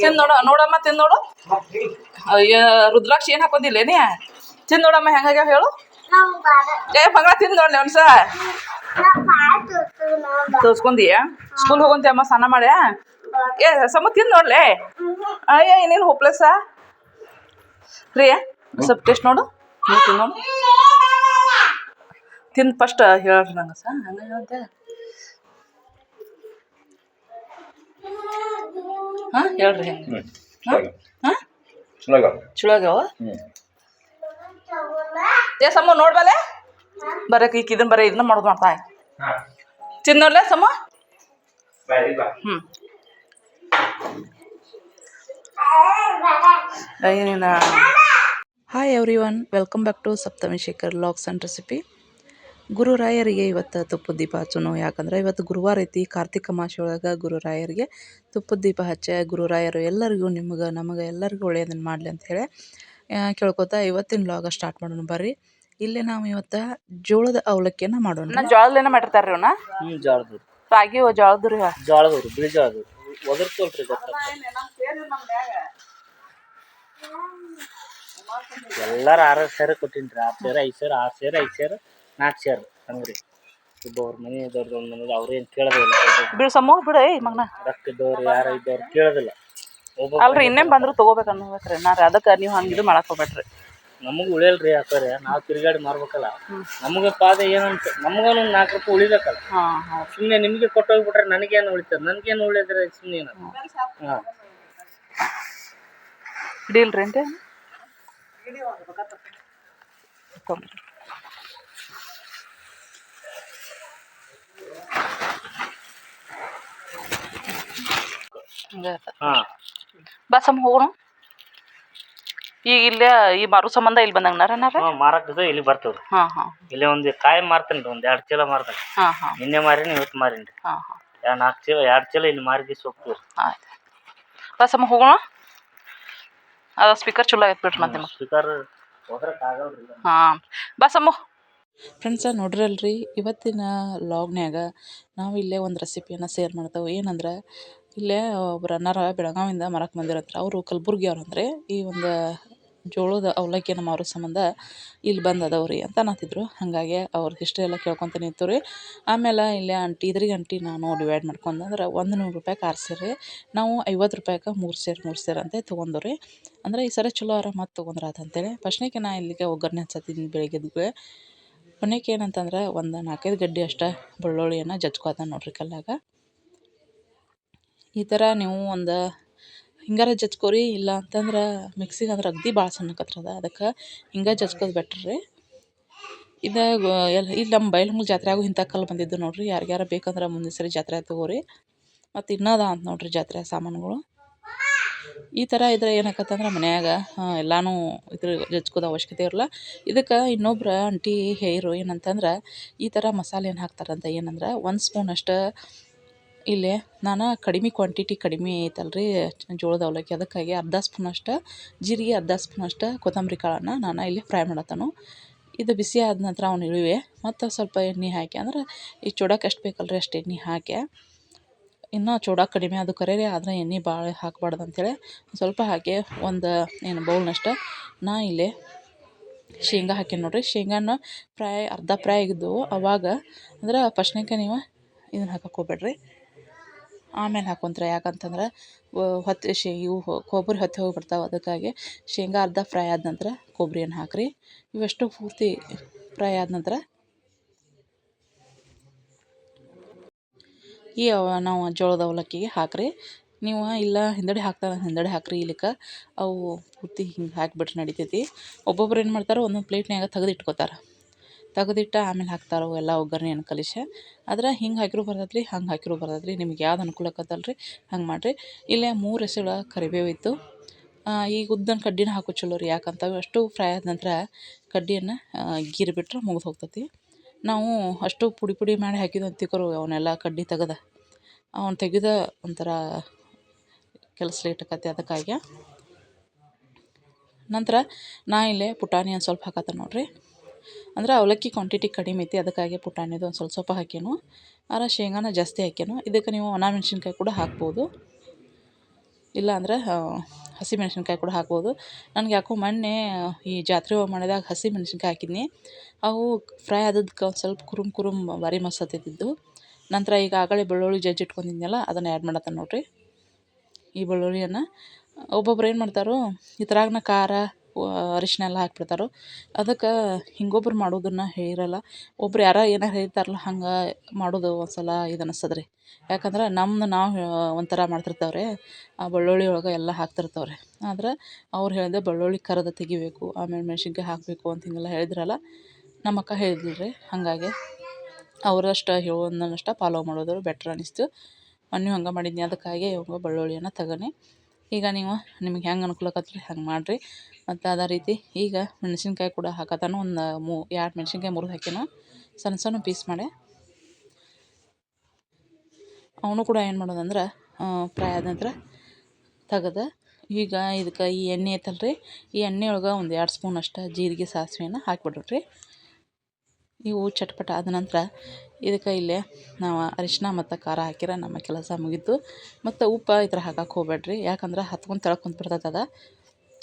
ತಿಂದ್ ನೋಡ, ನೋಡಮ್ಮ ತಿಂದು ನೋಡು. ಅಯ್ಯ, ರುದ್ರಾಕ್ಷಿ ಏನು ಹಾಕೋದಿಲ್ಲ ನೀ ತಿಂದು ನೋಡಮ್ಮ, ಹೆಂಗಾಗ್ಯಾವ ಹೇಳು. ಏ ಬಂಗಾರ ತಿಂದು ನೋಡ್ಲಿ ಒಂದ್ಸ ತೋರ್ಸ್ಕೊಂದಿಯ ಸ್ಕೂಲ್ ಹೋಗಂತೆ ಅಮ್ಮ, ಸ್ನಾನ ಮಾಡ್ಯ? ಏ, ಸಮ ತಿಂದು ನೋಡ್ಲೆ ಅಯ್ಯ ಏನೇನು ಹೋಪ್ಲೆಸ ರೀ ಸ್ವಲ್ಪ ಟೇಸ್ಟ್ ನೋಡು. ತಿಂದ್ ನೋಡು. ತಿಂದು ಫಸ್ಟ್ ಹೇಳ್ರಿ ನಂಗೆ ಸರ್ ಹಂಗೆ ಹೇಳ್ದೆ. ಹಾಂ ಹೇಳ್ರಿ. ಹೆಂಗೆ ಹಾಂ ಹಾಂ? ಚಲೋ ಚಲೋ ಆಗ್ಯಾವ ಹ್ಞೂ ಏ ಸಮ್ಮ ನೋಡ್ಬಲೆ ಬರಕ್ಕೆ ಈಗ ಇದನ್ನ ಬರೀ ಇದನ್ನ ಮಾಡೋದು ಮಾಡ್ತಾ. ಹಾಂ. ತಿಂದ್ ನೋಡ್ಲೆ ಸಮ್ಮ ಬಾಯ್ ಬಾ. ಹ್ಞೂ ಏನೇನ hi everyone welcome back to Saptami Shekhar logs and recipe. ಗುರುರಾಯರಿಗೆ ಇವತ್ತು ತುಪ್ಪದ ದೀಪ ಹಚ್ಚೋನು ಯಾಕಂದ್ರೆ ಇವತ್ತು ಗುರುವಾರ ಐತಿ ಕಾರ್ತಿಕ ಮಾಸ ಒಳಗೆ ಗುರುರಾಯರಿಗೆ ತುಪ್ಪದ ದೀಪ ಹಚ್ಚ. ಗುರುರಾಯರು ಎಲ್ಲರಿಗೂ ನಿಮಗೆ ನಮಗೆ ಎಲ್ಲರಿಗೂ ಒಳ್ಳೆಯದನ್ನು ಮಾಡಲಿ ಅಂತ ಹೇಳಿ ಆ, ಕೇಳ್ಕೊತಾ ಇವತ್ತಿನ ಲಾಗ ಸ್ಟಾರ್ಟ್ ಮಾಡೋಣ ಬರ್ರಿ. ಇಲ್ಲಿ ನಾವು ಇವತ್ತು ಜೋಳದ ಅವಲಕ್ಕಿಯನ್ನು ಮಾಡೋಣ. ಜೋಳದೇನ ಮಾಡಿರ್ತಾರೆ ಅವನ? ಜೋಳದ ರಾಗಿ ಜೋಳದ ರೀ ಜೋಳದ ಬಿಳಿ ಒದರ್ತಲ್ರಿ ಎಲ್ಲಾರು ಸೇರ ಕೊಟ್ಟಿನ್ರಿ. ಆರು ಸೇರ ಐದು ಸೇರ ಆರು ಸೇರ ಐದು ಸೇರ. ನಾಲ್ಕು ಸೇರ್ ಹಂಗ್ರಿ ಒಬ್ಬವ್ರ ಮನೆ ಇದ್ದವ್ರದ್ದು ಒಂದು ಮನೆ ಅವ್ರೇನು ಕೇಳೋದಿಲ್ಲ ಬಿಡ್ಸಮ್ಮ ಬಿಡು ಏ ಮಗನ. ರೊಕ್ಕ ಇದ್ದವ್ರು ಯಾರು ಇದ್ದವ್ರು ಕೇಳೋದಿಲ್ಲ. ಒಬ್ಬ ಅಲ್ರಿ ಇನ್ನೇನ್ ಬಂದ್ರು ತಗೋಬೇಕು ಅನ್ನೋಬೇಕ್ರಿ. ನಾ ರೀ ಅದಕ್ಕೆ ನೀವು ಹಂಗೆ ಇದು ಮಾಡಕ್ ಹೋಗ್ಬೇಡ್ರಿ. ನಮಗೆ ಉಳಿಯಲ್ರಿ ಯಾಕಂದ್ರೆ ನಾವು ತಿರುಗಾಡಿ ಮಾರ್ಬೇಕಲ್ಲ. ನಮಗೆ ಪಾದ ಏನಂತ ನಮಗೇನು ನಾಲ್ಕು ರೂಪಾಯಿ ಉಳಿಬೇಕಲ್ಲ. ಹಾಂ ಹೌದು ಸುಮ್ಮನೆ ನಿಮಗೆ ಕೊಟ್ಟೋಗ್ಬಿಟ್ರೆ ನನಗೇನು ಉಳಿತದೆ? ನನಗೇನು ಉಳಿದ್ರೆ ಸುಮ್ಮನೆ ಏನು ಹಾಂ. ಹಿಡಿಲ್ರಿ ಅಂತೆ ತೊಗೊಂಡ್ರಿ. ಹಂಗೆ ಆತ. ಹಾಂ ಬಾ ಸಮ ಹೋಗೋಣ. ಈಗ ಇಲ್ಲೇ ಈ ಮಾರು ಸಂಬಂಧ ಇಲ್ಲಿ ಬಂದಂಗನಾರ ಏನಾರ ಹಾಂ ಮಾರಕ್ಕೆ ಇಲ್ಲಿ ಬರ್ತೇವ್ರಿ ಹಾಂ ಹಾಂ. ಇಲ್ಲೇ ಒಂದು ಕಾಯಿ ಮಾರ್ತೇನೆ ರೀ ಒಂದು ಎರಡು ಚೀಲ ಮಾರ್ತೇನೆ. ಹಾಂ ಹಾಂ. ನಿನ್ನೆ ಮಾರಿನಿ ಇವತ್ತು ಮಾರೀನಿ ರೀ. ಹಾಂ ಹಾಂ. ಎರಡು ನಾಲ್ಕು ಚೀಲ ಎರಡು ಚೀಲ ಇಲ್ಲಿ ಮಾರಿಗೆ ಹೋಗ್ತೀವಿ ಆಯ್ತು. ಬಾ ಸಮ ಹೋಗೋಣ? ಅದ ಸ್ಪೀಕರ್ ಚಲೋ ಆಗೈತೆ ಬಿಡ್ರಿ ಮತ್ತೆ ಸ್ಪೀಕರ್ ಹಾಂ. ಬಾ ಸಮ್ಮು ಫ್ರೆಂಡ್ಸ ನೋಡ್ರಲ್ರಿ ಇವತ್ತಿನ ಲಾಗ್ನ್ಯಾಗ ನಾವು ಇಲ್ಲೇ ಒಂದು ರೆಸಿಪಿಯನ್ನು ಶೇರ್ ಮಾಡ್ತೇವೆ. ಏನಂದ್ರೆ ಇಲ್ಲೇ ಒಬ್ರು ಅನ್ನಾರ ಬೆಳಗಾವಿಂದ ಮರಕ್ಕೆ ಬಂದಿರತ್ರ ಅವರು ಕಲಬುರ್ಗಿ ಅವ್ರು ಅಂದರೆ, ಈ ಒಂದು ಜೋಳದ ಅವಲಕ್ಕಿಯನ್ನು ಮಾರೋ ಸಂಬಂಧ ಇಲ್ಲಿ ಬಂದದವ್ರಿ ಅಂತ ಅನ್ನತ್ತಿದ್ರು. ಹಾಗಾಗಿ ಅವ್ರ ಹಿಸ್ಟ್ರಿ ಎಲ್ಲ ಕೇಳ್ಕೊತ ನಿಂತು ರೀ ಆಮೇಲೆ ಇಲ್ಲೇ ಆಂಟಿ, ಇದ್ರಿಗೆ ಆಂಟಿ ನಾನು ಡಿವೈಡ್ ಮಾಡ್ಕೊಂಡು ಅಂದ್ರೆ ಒಂದು ನೂರು ರೂಪಾಯಿ ಆರು ಸೇರಿ ನಾವು ಐವತ್ತು ರೂಪಾಯಿಗೆ ಮೂರು ಸೇರು ಮೂರು ಸೇರು ಅಂತ ರೀ ಅಂದ್ರೆ ಈ ಸರಿ ಚಲೋ ಆರ ಮತ್ತು ತೊಗೊಂಡ್ರಾತ ಅಂತೇಳಿ. ಫಸ್ಟ್ನೇಗೆ ನಾ ಇಲ್ಲಿಗೆ ಒಗ್ಗರಣೆ ಹಚ್ಚತ್ತೀನಿ ಬೆಳಗ್ಗೆದ್ಗೆ ಕೊನೆಗೆ ಏನಂತಂದ್ರೆ ಒಂದು ನಾಲ್ಕೈದು ಗಡ್ಡೆ ಅಷ್ಟೇ ಬೆಳ್ಳುಳ್ಳಿಯನ್ನು ಜಜ್ಕೋತ ನೋಡ್ರಿ ಕಲ್ಲಾಗ ಈ ಥರ ನೀವು ಒಂದು ಹಿಂಗಾರ ಜಜ್ಕೋರಿ, ಇಲ್ಲ ಅಂತಂದ್ರೆ ಮಿಕ್ಸಿಗೆ ಅಂದ್ರೆ ಅಗ್ದಿ ಭಾಳ ಸಣ್ಣಕತ್ರದ ಅದಕ್ಕೆ ಹಿಂಗೆ ಜಜ್ಕೋದು ಬೆಟ್ರ್ ರೀ. ಇದು ಎಲ್ಲ ಇಲ್ಲಿ ನಮ್ಮ ಬೈಲಹೊಂಗಲ ಜಾತ್ರೆಯಾಗೂ ಇಂಥ ಕಲ್ಲು ಬಂದಿದ್ದು ನೋಡಿರಿ. ಯಾರಿಗ್ಯಾರ ಬೇಕಂದ್ರೆ ಮುಂದಿನ ಸರಿ ಜಾತ್ರೆ ತಗೋರಿ. ಮತ್ತು ಇನ್ನದ ಅಂತ ನೋಡ್ರಿ ಜಾತ್ರೆ ಸಾಮಾನುಗಳು. ಈ ಥರ ಇದ್ರೆ ಏನಾಕತ್ತಂದ್ರೆ ಮನ್ಯಾಗ ಎಲ್ಲನೂ ಇದ್ರ ಜಜ್ಕೋದು ಅವಶ್ಯಕತೆ ಇರಲ್ಲ ಇದಕ್ಕೆ ಇನ್ನೊಬ್ರು ಆಂಟಿ ಹೇರು ಏನಂತಂದ್ರೆ, ಈ ಥರ ಮಸಾಲೆ ಏನು ಹಾಕ್ತಾರಂತ ಏನಂದ್ರೆ, ಒಂದು ಸ್ಪೂನ್ ಅಷ್ಟು ಇಲ್ಲಿ ನಾನು ಕಡಿಮೆ ಕ್ವಾಂಟಿಟಿ ಕಡಿಮೆ ಐತಲ್ರಿ ಜೋಳದ ಅವಲಕ್ಕಿ. ಅದಕ್ಕಾಗಿ ಅರ್ಧ ಸ್ಪೂನಷ್ಟು ಜೀರಿಗೆ, ಅರ್ಧ ಸ್ಪೂನಷ್ಟು ಕೊತ್ತಂಬರಿ ಕಾಳನ್ನು ನಾನು ಇಲ್ಲಿ ಫ್ರೈ ಮಾಡತ್ತನು. ಇದು ಬಿಸಿ ಆದ ನಂತರ ಅವ್ನು ಇಳಿವೆ ಮತ್ತು ಸ್ವಲ್ಪ ಎಣ್ಣೆ ಹಾಕಿ ಅಂದ್ರೆ ಈ ಚೂಡಕ್ಕೆ ಎಷ್ಟು ಬೇಕಲ್ರಿ ಅಷ್ಟು ಎಣ್ಣೆ ಹಾಕಿ ಇನ್ನೂ ಚೂಡಕ್ಕೆ ಕಡಿಮೆ ಅದು ಕರೆ ರೀ ಆದರೆ ಎಣ್ಣೆ ಭಾಳ ಹಾಕ್ಬಾರ್ದು ಅಂಥೇಳಿ ಸ್ವಲ್ಪ ಹಾಕಿ ಒಂದು ಏನು ಬೌಲ್ನಷ್ಟು ನಾ ಇಲ್ಲಿ ಶೇಂಗಾ ಹಾಕಿ ನೋಡಿರಿ. ಶೇಂಗಾನ ಫ್ರೈ ಅರ್ಧ ಫ್ರೈ ಆಗಿದ್ದವು ಅವಾಗ ಅಂದ್ರೆ ಫಸ್ಟ್ನೇಕ ನೀವು ಇದನ್ನು ಹಾಕಕ್ಕೆ ಹೋಗ್ಬೇಡ್ರಿ ಆಮೇಲೆ ಹಾಕೊಂತ್ರೆ ಯಾಕಂತಂದ್ರೆ ಹೊತ್ತು ಶೇ, ಇವು ಕೊಬ್ಬರಿ ಹೊತ್ತಿ ಹೋಗ್ಬಿಡ್ತಾವೆ ಅದಕ್ಕಾಗಿ. ಶೇಂಗಾ ಅರ್ಧ ಫ್ರೈ ಆದ ನಂತರ ಕೊಬ್ಬರಿಯನ್ನು ಹಾಕಿರಿ. ಇವೆಷ್ಟು ಪೂರ್ತಿ ಫ್ರೈ ಆದ ನಂತರ ಈ ನಾವು ಜೋಳದ ಅವಲಕ್ಕಿಗೆ ಹಾಕಿರಿ. ನೀವು ಇಲ್ಲ ಹಿಂದಡಿ ಹಾಕ್ತಾರೆ ಹಿಂದಡಿ ಹಾಕಿರಿ ಇಲ್ಲಿಕ್ಕೆ ಅವು ಪೂರ್ತಿ ಹಿಂಗೆ ಹಾಕಿಬಿಟ್ರೆ ನಡಿತೈತಿ. ಒಬ್ಬೊಬ್ರು ಏನು ಮಾಡ್ತಾರೆ, ಒಂದೊಂದು ಪ್ಲೇಟ್ನ್ಯಾಗ ತೆಗ್ದು ಇಟ್ಕೋತಾರೆ ತೆಗ್ದಿಟ್ಟು, ಆಮೇಲೆ ಹಾಕ್ತಾರೆ ಅವು ಎಲ್ಲ ಒಗ್ಗರ್ಣೆಯನ್ನು ಕಲಿಸಿ ಆದ್ರೆ ಹಿಂಗೆ ಹಾಕಿರು ಬರ್ತೈತೆ ರೀ ಹಂಗೆ ಹಾಕಿರೂ ಬರ್ತೈತೆ ರೀ ನಿಮ್ಗೆ ಯಾವ್ದು ಅನುಕೂಲ ಆಕತ್ತಲ್ಲ ರೀ ಹಂಗೆ ಮಾಡಿರಿ. ಇಲ್ಲೇ ಮೂರು ಎಸಳು ಕರಿಬೇವು ಇತ್ತು. ಈಗ ಉದ್ದನ ಕಡ್ಡಿನ ಹಾಕೋ ಚಲೋ ರೀ. ಯಾಕಂತ ಅಷ್ಟು ಫ್ರೈ ಆದ ನಂತರ ಕಡ್ಡಿಯನ್ನು ಗೀರಿಬಿಟ್ರೆ ಮುಗಿದು ಹೋಗ್ತೈತಿ. ನಾವು ಅಷ್ಟು ಪುಡಿ ಪುಡಿ ಮಾಡಿ ಹಾಕಿದ್ದು ಅಂತ ತಿಳ್ಕೊರು ಅವನ್ನೆಲ್ಲ ಕಡ್ಡಿ ತೆಗೆದ. ಅವನು ತೆಗೆದ ಒಂಥರ ಕೆಲಸ ಲೇಟ್ ಅದಕ್ಕಾಗಿ ನಂತರ ನಾ ಇಲ್ಲೇ ಪುಟಾಣಿ ಒಂದು ಸ್ವಲ್ಪ ಹಾಕತ್ತೆ ನೋಡ್ರಿ. ಅಂದ್ರೆ ಅವಲಕ್ಕಿ ಕ್ವಾಂಟಿಟಿ ಕಡಿಮೆ ಐತಿ, ಅದಕ್ಕಾಗಿ ಪುಟಾಣಿದು ಒಂದು ಸ್ವಲ್ಪ ಸ್ವಲ್ಪ ಹಾಕ್ಯಾನು. ಆರ ಶೇಂಗಾನ ಜಾಸ್ತಿ ಹಾಕ್ಯಾನು. ಇದಕ್ಕೆ ನೀವು ಒಣ ಮೆಣಸಿನ್ಕಾಯಿ ಕೂಡ ಹಾಕ್ಬೋದು. ಇಲ್ಲ ಅಂದ್ರೆ ಹಸಿಮೆಣ್ಸಿನ್ಕಾಯಿ ಕೂಡ ಹಾಕ್ಬೋದು. ನನಗೆ ಯಾಕೋ ಮೊನ್ನೆ ಈ ಜಾತ್ರೆ ಮಾಡಿದಾಗ ಹಸಿಮೆಣ್ಸಿನ್ಕಾಯಿ ಹಾಕಿದ್ನಿ. ಅವು ಫ್ರೈ ಆದದಕ್ಕೆ ಒಂದು ಸ್ವಲ್ಪ ಕುರುಮ್ ಕುರುಮ್ ಭಾರಿ ಮಸ್ತ್ ನಂತರ ಈಗ ಆಗಲೇ ಬೆಳ್ಳುಳ್ಳಿ ಜಜ್ಜಿ ಇಟ್ಕೊಂಡಿದ್ನಲ್ಲ, ಅದನ್ನು ಆ್ಯಡ್ ಮಾಡತ್ತ ನೋಡಿರಿ. ಈ ಬೆಳ್ಳುಳ್ಳಿಯನ್ನು. ಒಬ್ಬೊಬ್ರು ಏನು ಮಾಡ್ತಾರೋ ಇದ್ರಾಗನ ಖಾರ ಅರಿಶಿನ ಎಲ್ಲ ಹಾಕ್ಬಿಡ್ತಾರೆ. ಅದಕ್ಕೆ ಹಿಂಗೊಬ್ರು ಮಾಡೋದನ್ನು ಹೇಳಿರಲ್ಲ ಒಬ್ರು ಯಾರೋ ಏನೋ ಹೇಳ್ತಾರಲ್ಲ, ಹಂಗೆ ಮಾಡೋದು ಒಂದು ಸಲ ಇದು ಅನಿಸ್ತದೆ ರೀ ಯಾಕಂದ್ರೆ ನಮ್ದು ನಾವು ಒಂಥರ ಮಾಡ್ತಿರ್ತೇವೆ ಆ, ಬೆಳ್ಳುಳ್ಳಿ ಒಳಗೆ ಎಲ್ಲ ಹಾಕ್ತಿರ್ತೇವೆ ರೀ ಆದ್ರೆ ಅವ್ರು ಹೇಳಿದೆ ಬೆಳ್ಳುಳ್ಳಿ ಕರೆದ ತೆಗಿಬೇಕು, ಆಮೇಲೆ ಮೆಣ್ಸಿನ್ಕಾಯಿ ಹಾಕಬೇಕು ಅಂತ ಹಿಂಗೆಲ್ಲ ಹೇಳಿದ್ರಲ್ಲ, ನಮ್ಮ ಅಕ್ಕ ರೀ ಹಾಗಾಗಿ ಅವರಷ್ಟು ಹೇಳೋದನ್ನಷ್ಟ ಫಾಲೋ ಮಾಡೋದು ಬೆಟ್ರ್ ಅನ್ನಿಸ್ತು ಮೊನ್ನೆ ಹಂಗೆ ಮಾಡಿದ್ನಿ, ಅದಕ್ಕಾಗಿ ಇವಾಗ ಬೆಳ್ಳುಳ್ಳಿಯನ್ನು ತಗನಿ. ಈಗ ನೀವು ನಿಮ್ಗೆ ಹೆಂಗೆ ಅನುಕೂಲ ಆಕತ್ರಿ ಹಂಗೆ ಮಾಡಿರಿ. ಮತ್ತು ಅದೇ ರೀತಿ ಈಗ ಮೆಣಸಿನ್ಕಾಯಿ ಕೂಡ ಹಾಕತ್ತಾನು ಒಂದು ಮೂ ಎರಡು ಮೆಣಸಿನ್ಕಾಯಿ ಮುರಿದು ಹಾಕಿನ. ಸಣ್ಣ ಸಣ್ಣ ಪೀಸ್ ಮಾಡಿ. ಅವನು ಕೂಡ ಏನು ಮಾಡೋದಂದ್ರೆ ಫ್ರೈ ಆದ ನಂತರ ತೆಗೆದು. ಈಗ ಇದಕ್ಕೆ ಈ ಎಣ್ಣೆ ಐತಲ್ಲ ರೀ ಈ ಎಣ್ಣೆ ಒಳಗೆ ಒಂದು ಎರಡು ಸ್ಪೂನ್ ಅಷ್ಟು ಜೀರಿಗೆ ಸಾಸಿವೆನ ಹಾಕಿಬಿಡ್ರಿ. ಇವು ಚಟ್ಪಟ ಆದ ನಂತರ ಇದಕ್ಕೆ ಇಲ್ಲೇ ನಾವು ಅರಿಶಿನ ಮತ್ತು ಖಾರ ಹಾಕಿರ ನಮ್ಮ ಕೆಲಸ ಮುಗೀತು. ಮತ್ತು ಉಪ್ಪು ಈ ಥರ ಹಾಕಕ್ಕೆ ಹೋಗ್ಬೇಡ್ರಿ. ಯಾಕಂದ್ರೆ ಹತ್ಕೊಂಡು ತೆಳಗೆ ಬರ್ತದ ಅದು.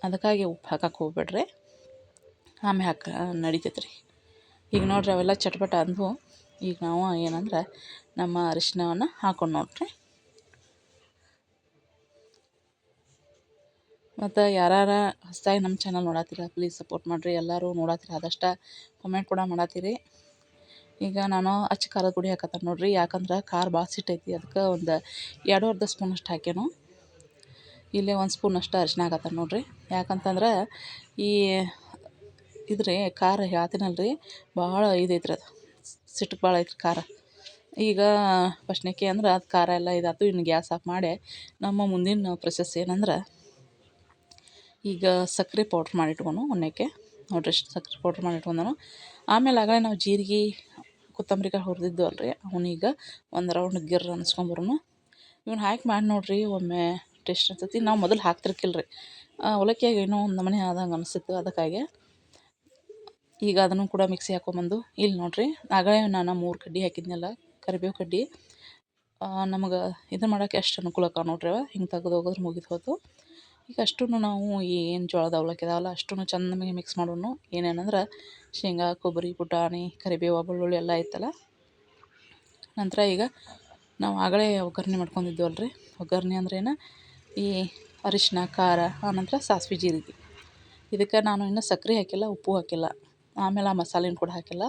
ಅದಕ್ಕಾಗಿ ಉಪ್ಪು ಹಾಕಕ್ಕೆ ಹೋಗ್ಬೇಡ್ರಿ. ಆಮೇಲೆ ಹಾಕ ನಡಿತೈತೆ ರೀ ಈಗ ನೋಡ್ರಿ ಅವೆಲ್ಲ ಚಟ್ಪಟ ಅಂದವು. ಈಗ ನಾವು ಏನಂದ್ರೆ ನಮ್ಮ ಅರಿಶಿನವನ್ನು ಹಾಕೊಂಡು ನೋಡ್ರಿ. ಮತ್ತು ಯಾರು ಹೊಸದಾಗಿ ನಮ್ಮ ಚಾನಲ್ ನೋಡತ್ತೀರ ಪ್ಲೀಸ್ ಸಪೋರ್ಟ್ ಮಾಡಿರಿ. ಎಲ್ಲರೂ ನೋಡತ್ತೀರ ಆದಷ್ಟು ಕಮೆಂಟ್ ಕೂಡ ಮಾಡತ್ತೀರಿ ಈಗ ನಾನು ಅಚ್ಚ ಖಾರದ ಪುಡಿ ಹಾಕತ್ತೀನಿ ನೋಡಿರಿ. ಯಾಕಂದ್ರೆ ಖಾರ ಭಾಳ ಸಿಟ್ಟೈತಿ ಅದಕ್ಕೆ ಒಂದು ಎರಡು ಅರ್ಧ ಸ್ಪೂನಷ್ಟು ಹಾಕ್ಯಾನು. ಇಲ್ಲೇ ಒಂದು ಸ್ಪೂನಷ್ಟು ಅರಿಶಿನ ಹಾಕತ್ತೀನಿ ನೋಡಿರಿ. ಯಾಕಂತಂದ್ರೆ ಈ ಇದ್ರಿ ಖಾರ ಹೇಳ್ತೀನಲ್ಲ ರೀ ಭಾಳ ಇದೈತ್ರಿ ಅದು. ಸಿಟ್ಟು ಭಾಳ ಐತ್ರಿ ಖಾರ. ಈಗ ಫಸ್ಟ್ನೇಕೆ ಅಂದ್ರೆ ಅದು ಖಾರ ಎಲ್ಲ ಇದಾಯ್ತು ಇನ್ನು ಗ್ಯಾಸ್ ಆಫ್ ಮಾಡಿ ನಮ್ಮ ಮುಂದಿನ ಪ್ರೊಸೆಸ್ ಏನಂದ್ರೆ ಈಗ ಸಕ್ಕರೆ ಪೌಡ್ರ್ ಮಾಡಿ ಇಟ್ಕೊಂಡು ಉಣ್ಣಕ್ಕೆ ನೋಡಿರಿ ಸಕ್ಕರೆ ಪೌಡ್ರ್ ಮಾಡಿ ಇಟ್ಕೊಂಡನು. ಆಮೇಲೆ ಆಗಲೇ ನಾವು ಜೀರಿಗೆ ಕೊತ್ತಂಬರಿ ಕಾಳು ಹುರಿದಿದ್ದು ಅಲ್ರಿ. ಅವನೀಗ ಒಂದು ರೌಂಡ್ ಗಿರ್ ಅನ್ಸ್ಕೊಂಬರೋನು ಇವ್ನು ಹಾಕಿ ಮಾಡಿ ನೋಡಿರಿ, ಒಮ್ಮೆ ಟೇಸ್ಟ್ ಅನ್ಸತಿ ನಾವು ಮೊದಲು ಹಾಕ್ತಿರ್ಕಿಲ್ಲ ರೀ ಅವಲಕ್ಕಿಯಾಗ ಏನೋ ಒಂದು ನಮನೆ ಆದಂಗೆ ಅನಿಸ್ತು ಅದಕ್ಕಾಗಿ. ಈಗ ಅದನ್ನು ಕೂಡ ಮಿಕ್ಸಿ ಹಾಕೊಂಬಂದು ಇಲ್ಲಿ ನೋಡಿರಿ ಆಗಲೇ ನಾನು ಮೂರು ಕಡ್ಡಿ ಹಾಕಿದ್ನಲ್ಲ, ಕರಿಬೇವು ಕಡ್ಡಿ. ನಮಗೆ ಇದನ್ನು ಮಾಡೋಕೆ ಎಷ್ಟು ಅನುಕೂಲ ನೋಡ್ರಿ ನೋಡಿರಿ ಅವ. ಹಿಂಗೆ ತೆಗೆದು ಹೋಗಿದ್ರೆ ಮುಗಿದು ಹೋಯ್ತು ಈಗ ಅಷ್ಟೂ ನಾವು ಏನು ಜೋಳದ ಅವಲಕ್ಕಿ ಇದಾವಲ್ಲ ಅಷ್ಟೂ ಚೆಂದ ಮಿಕ್ಸ್ ಮಾಡೋಣ ಏನೇನಂದ್ರೆ ಶೇಂಗಾ, ಕೊಬ್ಬರಿ, ಪುಟಾಣಿ, ಕರಿಬೇವು, ಬೆಳ್ಳುಳ್ಳಿ ಎಲ್ಲ ಐತಲ್ಲ. ನಂತರ ಈಗ ನಾವು ಆಗಲೇ ಒಗ್ಗರಣೆ ಮಾಡ್ಕೊಂಡಿದ್ದೀವಲ್ಲ ರೀ ಒಗ್ಗರಣೆ ಅಂದ್ರೇನು ಈ ಅರಿಶಿನ ಖಾರ ಆನಂತರ ಸಾಸಿವೆ, ಜೀರಿಗೆ. ಇದಕ್ಕೆ ನಾನು ಇನ್ನೂ ಸಕ್ಕರೆ ಹಾಕಿಲ್ಲ, ಉಪ್ಪು ಹಾಕಿಲ್ಲ. ಆಮೇಲೆ ಆ ಮಸಾಲೆನ ಕೂಡ ಹಾಕಿಲ್ಲ.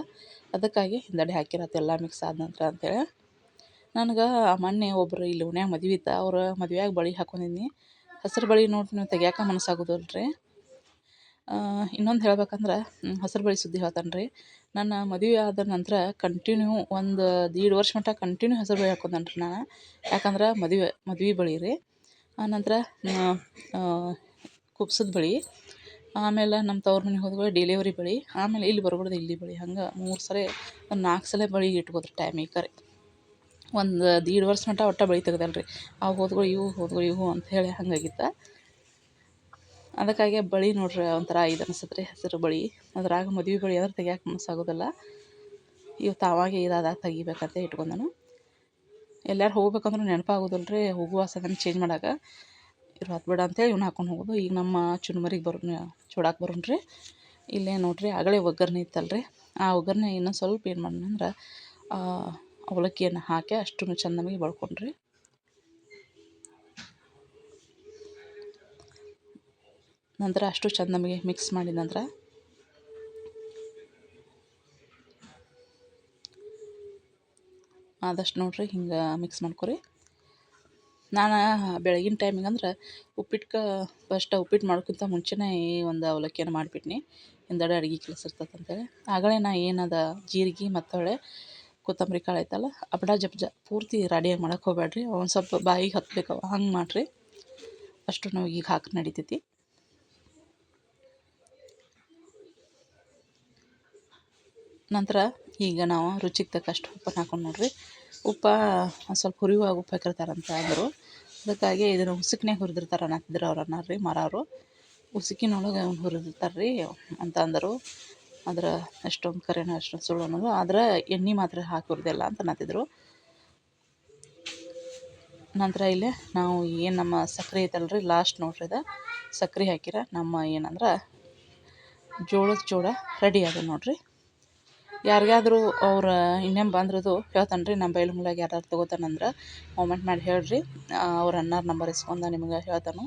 ಅದಕ್ಕಾಗಿ ಹಿಂದಡೆ ಹಾಕಿರತ್ತೆ ಎಲ್ಲ ಮಿಕ್ಸ್ ಆದ ನಂತರ ಅಂತೇಳಿ. ನನಗೆ ಮೊನ್ನೆ ಒಬ್ಬರು ಇಲ್ಲಿ ಓಣ್ಯಾಗ ಮದುವೆ ಇತ್ತು, ಅವ್ರ ಮದುವೆಯಾಗಿ ಬಳೆ ಹಾಕ್ಕೊಂಡಿದ್ನಿ ಹಸ್ರು ಬಳೆ ನೋಡಿ ನೀವು ತೆಗಿಯಾಕ ಮನಸ್ಸಾಗೋದಿಲ್ಲ ರೀ ಇನ್ನೊಂದು ಹೇಳ್ಬೇಕಂದ್ರೆ ಹಸ್ರು ಬಳೆ ಸುದ್ದಿ ಹೇಳ್ತಾನೆ ರೀ ನನ್ನ ಮದುವೆ ಆದ ನಂತರ ಕಂಟಿನ್ಯೂ ಒಂದು ದೀಡ್ ವರ್ಷ ಮಟ್ಟ ಕಂಟಿನ್ಯೂ ಹಸ್ರು ಬಳೆ ಹಾಕ್ಕೊಂಡೇನ್ ರೀ ನಾನು. ಯಾಕಂದ್ರೆ ಮದುವೆ, ಮದ್ವೆ ಬಳಿ ರೀ. ಆನಂತರ ಕುಪ್ಸದ ಬಳಿ, ಆಮೇಲೆ ನಮ್ಮ ತವ್ರ ಮನೆಗೆ ಹೋದ್ಗಳು ಡೆಲಿವರಿ ಬಳಿ, ಆಮೇಲೆ ಇಲ್ಲಿ ಬರ್ಬಾರ್ದು ಇಲ್ಲಿ ಬಳಿ ಹಂಗೆ ಮೂರು ಸಲ ನಾಲ್ಕು ಸಲ ಬಳಿ ಇಟ್ಬೋದು ಟೈಮಿಗೆ ಕರೆ. ಒಂದು ದೀಡ್ ವರ್ಷ ಮಟ್ಟ ಒಟ್ಟು ಬೆಳಿತಿರ್ದಲ್ಲ ರೀ ಆ ಹೋದ್ಗಳು ಇವು ಹೋದ್ಗಳು ಇವು ಅಂಥೇಳಿ ಹಂಗಾಗಿತ್ತು. ಅದಕ್ಕಾಗಿ ಬಳಿ ನೋಡ್ರಿ ಒಂಥರ ಇದು ಅನಿಸುತ್ತೆ ರೀ ಹಸಿರು ಬಳಿ. ಅದ್ರಾಗ ಮದುವೆ ಬಳಿ ಅಂದ್ರೆ ತೆಗಿಯಕ್ಕೆ ಮನಸ್ಸಾಗೋದಿಲ್ಲ ಇವು ತಾವಾಗೆ ಇದಾದಾಗ ತೆಗಿಬೇಕಂತ ಇಟ್ಕೊಂಡನು. ಎಲ್ಲಾರು ಹೋಗ್ಬೇಕಂದ್ರೆ ನೆನಪಾಗೋದಿಲ್ಲ ರೀ ಹೋಗುವ ಸದನ ಚೇಂಜ್ ಮಾಡಕ್ಕೆ ಇವ್ರು ಹತ್ತು ಬೇಡ ಅಂತೇಳಿ ಇವ್ನ ಹಾಕೊಂಡು ಹೋಗೋದು. ಈಗ ನಮ್ಮ ಚುರುಮರಿಗೆ ಬರೋಣ ಚೂಡಾಕೆ ಬರೋಣ ರೀ ಇಲ್ಲೇ ನೋಡ್ರಿ ಆಗಲೇ ಒಗ್ಗರಣೆ ಇತ್ತಲ್ಲ ರೀ ಆ ಒಗ್ಗರಣೆ ಇನ್ನೂ ಸ್ವಲ್ಪ ಏನು ಮಾಡೋಣ ಅಂದ್ರೆ ಅವಲಕ್ಕಿಯನ್ನು ಹಾಕಿ ಅಷ್ಟು ಚೆಂದವಾಗಿ ಬಳ್ಕೊಂಡ್ರಿ ನಂತರ ಅಷ್ಟು ಚೆಂದ ನಮಗೆ ಮಿಕ್ಸ್ ಮಾಡಿದ ನಂತರ ಆದಷ್ಟು ನೋಡ್ರಿ ಹಿಂಗೆ ಮಿಕ್ಸ್ ಮಾಡ್ಕೊರಿ. ನಾನು ಬೆಳಗಿನ ಟೈಮಿಗೆ ಅಂದ್ರೆ ಉಪ್ಪಿಟ್ಟು ಫಸ್ಟ್ ಉಪ್ಪಿಟ್ಟು ಮಾಡೋಕ್ಕಿಂತ ಮುಂಚೆನೇ ಈ ಒಂದು ಅವಲಕ್ಕಿಯನ್ನು ಮಾಡಿಬಿಟ್ನಿ. ಹಿಂದಡೆ ಅಡುಗೆ ಕೆಲಸ ಇರ್ತೈತೆ ಅಂತೇಳಿ ಆಗಲೇ ನಾ ಏನದ ಜೀರಿಗೆ ಮತ್ತು ಹೊಳೆ ಕೊತ್ತಂಬರಿ ಕಾಳು ಐತಲ್ಲ, ಅಬಡ ಜಬ್ಜ ಪೂರ್ತಿ ರೆಡಿಯಾಗಿ ಮಾಡಕ್ಕೆ ಹೋಗ್ಬೇಡ್ರಿ ಒಂದು ಸ್ವಲ್ಪ ಬಾಯಿಗೆ ಹತ್ಬೇಕು ಹಂಗೆ ಮಾಡಿರಿ. ಅಷ್ಟು ನಾವು ಈಗ ಹಾಕಿ ನಡಿತೈತಿ. ನಂತರ ಈಗ ನಾವು ರುಚಿಗೆ ತಕ್ಕಷ್ಟು ಉಪ್ಪನ್ನು ಹಾಕೊಂಡು ನೋಡ್ರಿ. ಉಪ್ಪ ಒಂದು ಸ್ವಲ್ಪ ಹುರಿಯುವಾಗ ಉಪ್ಪು ಹಾಕಿರ್ತಾರಂತ ಅಂದರು. ಅದಕ್ಕಾಗಿ ಇದನ್ನು ಉಸುಕಿನಾಗ ಹುರಿದಿರ್ತಾರೆ ಅನ್ನತ್ತಿದ್ರು ಅವ್ರು ಅನ್ನಾರ್ರಿ ರೀ ಮರವರು. ಉಸುಕಿನೊಳಗೆ ಹುರಿದಿರ್ತಾರೆ ರೀ ಅಂತ ಅಂದರು. ಆದ್ರೆ ಅಷ್ಟೊಂದು ಕರೆನೋ ಅಷ್ಟೊಂದು ಸುಳ್ಳು ಅನ್ನೋದು ಆದ್ರೆ ಎಣ್ಣೆ ಮಾತ್ರ ಹಾಕೋರ್ದಿಲ್ಲ ಅಂತ ಅನ್ನತ್ತಿದ್ರು ನಂತರ ಇಲ್ಲಿ ನಾವು ಏನು ನಮ್ಮ ಸಕ್ಕರೆ ಐತಲ್ಲ ರೀ ಲಾಸ್ಟ್ ನೋಡ್ರಿ ಇದು ಸಕ್ಕರೆ ಹಾಕಿರ ನಮ್ಮ ಏನಂದ್ರೆ ಜೋಳದ ಜೋಳ ರೆಡಿ ಅದ ನೋಡ್ರಿ. ಯಾರಿಗಾದ್ರೂ ಅವ್ರ ಇನ್ನೇನು ಬಂದ್ರದು ಹೇಳ್ತಾನೆ ರೀ ನಮ್ಮ ಬೈಲುಂಗ್ಲಾಗ ಯಾರು ತೊಗೋತಾನಂದ್ರೆ ಕಾಮೆಂಟ್ ಮಾಡಿ ಹೇಳ್ರಿ. ಅವ್ರ ಅಣ್ಣಾರ ನಂಬರ್ ಇಸ್ಕೊಂಡ ನಿಮ್ಗೆ ಹೇಳ್ತಾನೆ.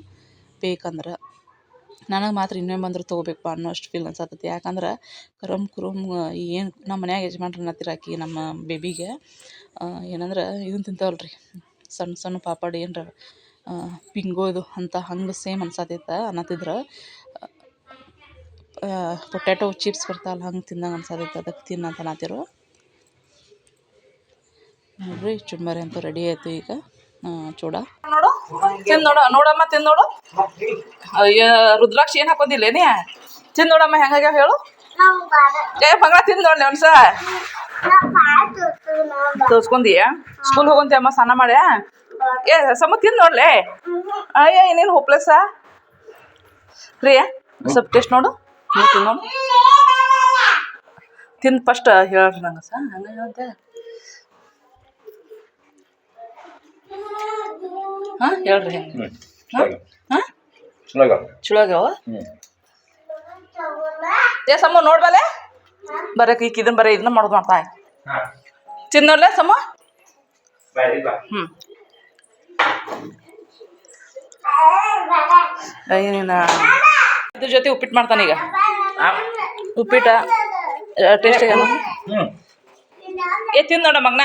ಬೇಕಂದ್ರೆ ನನಗೆ ಮಾತ್ರ ಇನ್ನೊಮ್ಮೆ ಬಂದ್ರೆ ತೊಗೋಬೇಕಪ್ಪ ಅನ್ನೋ ಅಷ್ಟು ಫೀಲ್ ಅನ್ಸತ್ತೈತಿ ಯಾಕಂದ್ರೆ ಕರಮ್ ಕುರುಮ್ ಏನು ನಮ್ಮ ಮನ್ಯಾಗ ಯಜಮಾನ್ರು ಅನ್ನತ್ತಿರ ಆಕಿ ನಮ್ಮ ಬೇಬಿಗೆ ಏನಂದ್ರೆ ಇದನ್ನ ತಿಂತಾವಲ್ಲ ರೀ ಸಣ್ಣ ಸಣ್ಣ ಪಾಪಡ್ ಏನರ ಪಿಂಗೋದು ಅಂತ ಹಂಗೆ ಸೇಮ್ ಅನ್ಸತೈತೆ ಅನ್ನತ್ತಿದ್ರು. ಪೊಟ್ಯಾಟೊ ಚಿಪ್ಸ್ ಬರ್ತಾವಲ್ಲ ಹಂಗೆ ತಿಂದಂಗೆ ಅನ್ಸತೈತೆ. ಅದಕ್ಕೆ ತಿನ್ನಂತ ಅನ್ನತ್ತಿರು. ನೋಡ್ರಿ ಚುಮ್ಮರಿ ಅಂತೂ ರೆಡಿ ಆಯಿತು ಈಗ. ಚೂಡ. ನೋಡು ತಿಂದು ನೋಡು ನೋಡಮ್ಮ ತಿಂದು ನೋಡು ಅಯ್ಯ ರುದ್ರಾಕ್ಷಿ ಏನು ಹಾಕೊಂಡಿಲ್ಲೇನಿ ತಿಂದು ನೋಡಮ್ಮ ಹೆಂಗಾಗ್ಯಾವ ಹೇಳು? ಏ ಬಂಗಾರ ತಿಂದು ನೋಡಿ ಒಂದ್ಸ. ತೋರ್ಸ್ಕೊಂದಿಯ ಸ್ಕೂಲ್ ಹೋಗಂತೆ ಅಮ್ಮ ಸ್ನಾನ ಮಾಡ್ಯಾ? ಏ ಸಮ ತಿಂದು ನೋಡ್ಲೆ. ಅಯ್ಯ ಏನೇನು ಹೋಪ್ಲೆಸ ಪ್ರಿಯಾ ಸ್ವಲ್ಪ ಟೇಸ್ಟ್ ನೋಡು. ತಿಂದು ನೋಡು ತಿಂದು ಫಸ್ಟ್ ಹೇಳ್ರಿ ನಂಗೆ ಸರ್ ಹಂಗೆ ಹೇಳ್ದೆ. ಹಾಂ ಹೇಳ್ರಿ ಹೆಂಗೆ ಹಾಂ? ಏ ಸಮ ನೋಡ್ಬಲೆ ಬರಕ್ಕೆ ಈಗ ಇದನ್ನ ಬರೀ ಇದನ್ನ ಮಾಡೋದು ಮಾಡ್ತಾ ತಿನ್ನೋಲ್ಲೇ ಸಮ? ಹ್ಞೂ ಇದ್ರ ಜೊತೆ ಉಪ್ಪಿಟ್ಟು ಮಾಡ್ತಾನೆ ಈಗ. ಉಪ್ಪಿಟ್ಟ ಟೇಸ್ಟ್ ಏ ತಿಂದು ನೋಡ ಮಗನ.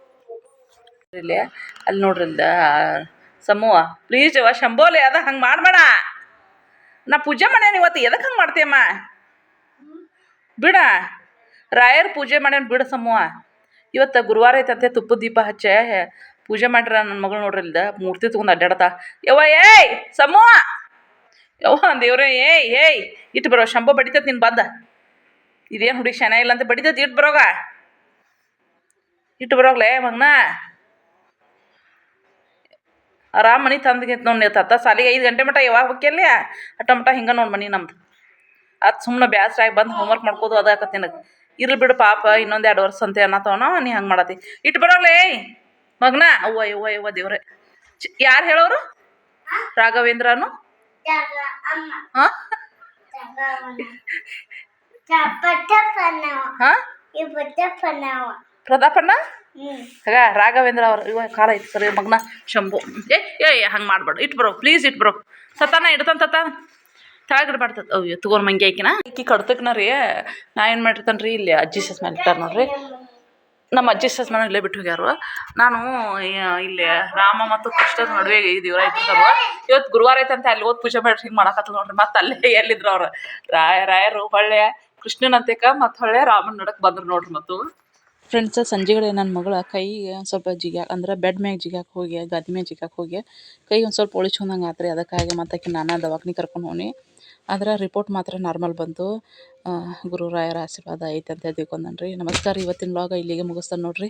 ಇಲ್ಲಿ. ಅಲ್ಲಿ ನೋಡ್ರಿ ಇಲ್ದ ಸಮೂಹ. ಪ್ಲೀಸ್ ಜವ ಶಂಬೋಲೆ ಅದ ಹಂಗೆ ಮಾಡಬೇಡ. ನಾ ಪೂಜೆ ಮಾಡ್ಯಾನ ಇವತ್ತು ಎದಕ್ಕೆ ಹಂಗೆ ಮಾಡ್ತೀಯಮ್ಮ? ಬಿಡ. ರಾಯರ್ ಪೂಜೆ ಮಾಡ್ಯಾನ, ಬಿಡ ಸಮೂಹ. ಇವತ್ತು ಗುರುವಾರ ಐತಂತೆ ತುಪ್ಪದ ದೀಪ ಹಚ್ಚೆ. ಪೂಜೆ ಮಾಡ್ರ ನನ್ನ ಮಗಳು ನೋಡ್ರಿ ಇಲ್ದ ಮೂರ್ತಿ ತೊಗೊಂಡು ಅಡ್ಡಾಡತ ಯವ್ವ, ಏಯ್, ಸಮೂಹ! ಯವ್ವ, ದೇವ್ರೆ, ಏಯ್ ಏಯ್ ಇಟ್ಟು ಬರೋ, ಶಂಭೋ ಬಡಿತೈತಿ, ನೀನು ಬಂದ. ಇದೇನು ಹುಡುಗಿ ಶನ ಇಲ್ಲ ಅಂತ ಬಡಿತೈತಿ ಇಟ್ಟು ಬರೋಗ. ಇಟ್ಟು ಬರೋಗ್ಲೇ, ಮಗನ. ಆರಾಮ್ ಮನೆ ತಂದ್ಗಿಂತ ನೋಡಿ ತತ್ತ. ಸಾಲಿಗೆ ಐದು ಗಂಟೆ ಮಟ ಯಾವಾಗ ಹೋಗ್ಯಲ್ಲಿ? ಅಟ್ಟ ಮಟ ಹಿಂಗೆ ನೋಡಿ ಮನೆ ನಮ್ದು. ಅದು ಸುಮ್ಮನೆ ಬ್ಯಾಸ್ರ ಆಗಿ ಬಂದು ಹೋಮ್ವರ್ಕ್ ಮಾಡ್ಕೋದು ಅದಾಕತ್ತೆ ನಿನಗೆ. ಇರ್ಲಿ ಬಿಡು ಪಾಪ ಇನ್ನೊಂದು ಎರಡು ವರ್ಷ ಅಂತ ಅನ್ನತ್ತವನ ನೀ ಹಂಗೆ ಮಾಡತ್ತಿ ಇಟ್ಟು ಏಯ್! ಮಗ್ನ ಅವ್ವ ಯವ್ವ ಯವ್ವ ದೇವ್ರೆ. ಯಾರು ಹೇಳೋರು? ರಾಘವೇಂದ್ರನು? ಹಾಂ ಪ್ರತಾಪಣ್ಣ ಆಗ ರಾಘವೇಂದ್ರ ಅವರು, ಇವ ಕಾಲ ಇತ್ತು ಸರಿ, ಮಗ್ನ ಶಂಭು. ಏ ಏ ಹಂಗೆ ಮಾಡ್ಬೇಡ. ಇಟ್ ಬರೋ ಪ್ಲೀಸ್ ಇಟ್ ಬರೋ. ಸತಾನ, ಇಡ್ತಾನ ತತ್ತ ತೆಳಗಿಡ್ಬಾರ್ದು ಅಯ್ಯೋ, ತಗೋರ್ ಮಂಗಿ ಆಕಿನ ಈಕಿ ಕಡ್ತಕ್ನ ರೀ, ನಾ ಏನು ಮಾಡಿರ್ತಾನೆ ರೀ, ಇಲ್ಲಿ ಅಜ್ಜಿ ಸಸ್ ಇರ್ತಾರೆ ನೋಡ್ರಿ. ನಮ್ಮ ಅಜ್ಜಿ ಸಸ್ ಇಲ್ಲೇ ಬಿಟ್ಟು ಹೋಗ್ಯಾರು. ನಾನು ಇಲ್ಲಿ ರಾಮ ಮತ್ತು ಕೃಷ್ಣದ ನಡುವೆ ಈ ದೇವ್ರ ಇಟ್ಟಿರ್ತಾರ ಇವತ್ತು ಗುರುವಾರ ಐತಂತ ಅಲ್ಲಿ ಓದ್ ಪೂಜೆ ಮಾಡಿ ಹಿಂಗೆ ಮಾಡಕತ್ತದ ನೋಡ್ರಿ. ಮತ್ತೆ ಅಲ್ಲೇ ಎಲ್ಲಿದ್ರು ಅವ್ರು. ರಾಯ, ರಾಯರು ಹೊಳ್ಳೆ ಕೃಷ್ಣನಂತೇಕ ಮತ್ತು ಹೊಳ್ಳೆ ರಾಮನ ನಡಕ್ ಬಂದ್ರು ನೋಡ್ರಿ ಮತ್ತು. ಫ್ರೆಂಡ್ಸ ಸಂಜೆಗಡೆ ನನ್ನ ಮಗಳ ಕೈಗೆ ಒಂದು ಸ್ವಲ್ಪ ಜಿಗ ಅಂದ್ರೆ ಬೆಡ್ ಮ್ಯಾಗ ಜಿಗ್ಯಾಕ ಹೋಗಿ, ಗಾದಿ ಮ್ಯಾಗ ಜಿಗ್ಯಾಕ ಹೋಗಿ, ಕೈಗೆ ಒಂದು ಸ್ವಲ್ಪ ಒಳಿಸ್ಕೊಂಡಂಗೆ ಆತ್ರಿ. ಅದಕ್ಕಾಗಿ ಮತ್ತೆ ಆಕೆ ನಾನು ದವಾಖಾನೆ ಕರ್ಕೊಂಡು ಹೋಗಿ ಆದ್ರೆ ರಿಪೋರ್ಟ್ ಮಾತ್ರ ನಾರ್ಮಲ್ ಬಂತು ಗುರುರಾಯರ ಆಶೀರ್ವಾದ ಐತೆ ಅಂತ ತಿಳ್ಕೊಂಡನ್ರಿ ನಮಸ್ಕಾರ, ಇವತ್ತಿನ ಬ್ಲಾಗ ಇಲ್ಲಿಗೆ ಮುಗಿಸ್ತಾನೆ ನೋಡ್ರಿ.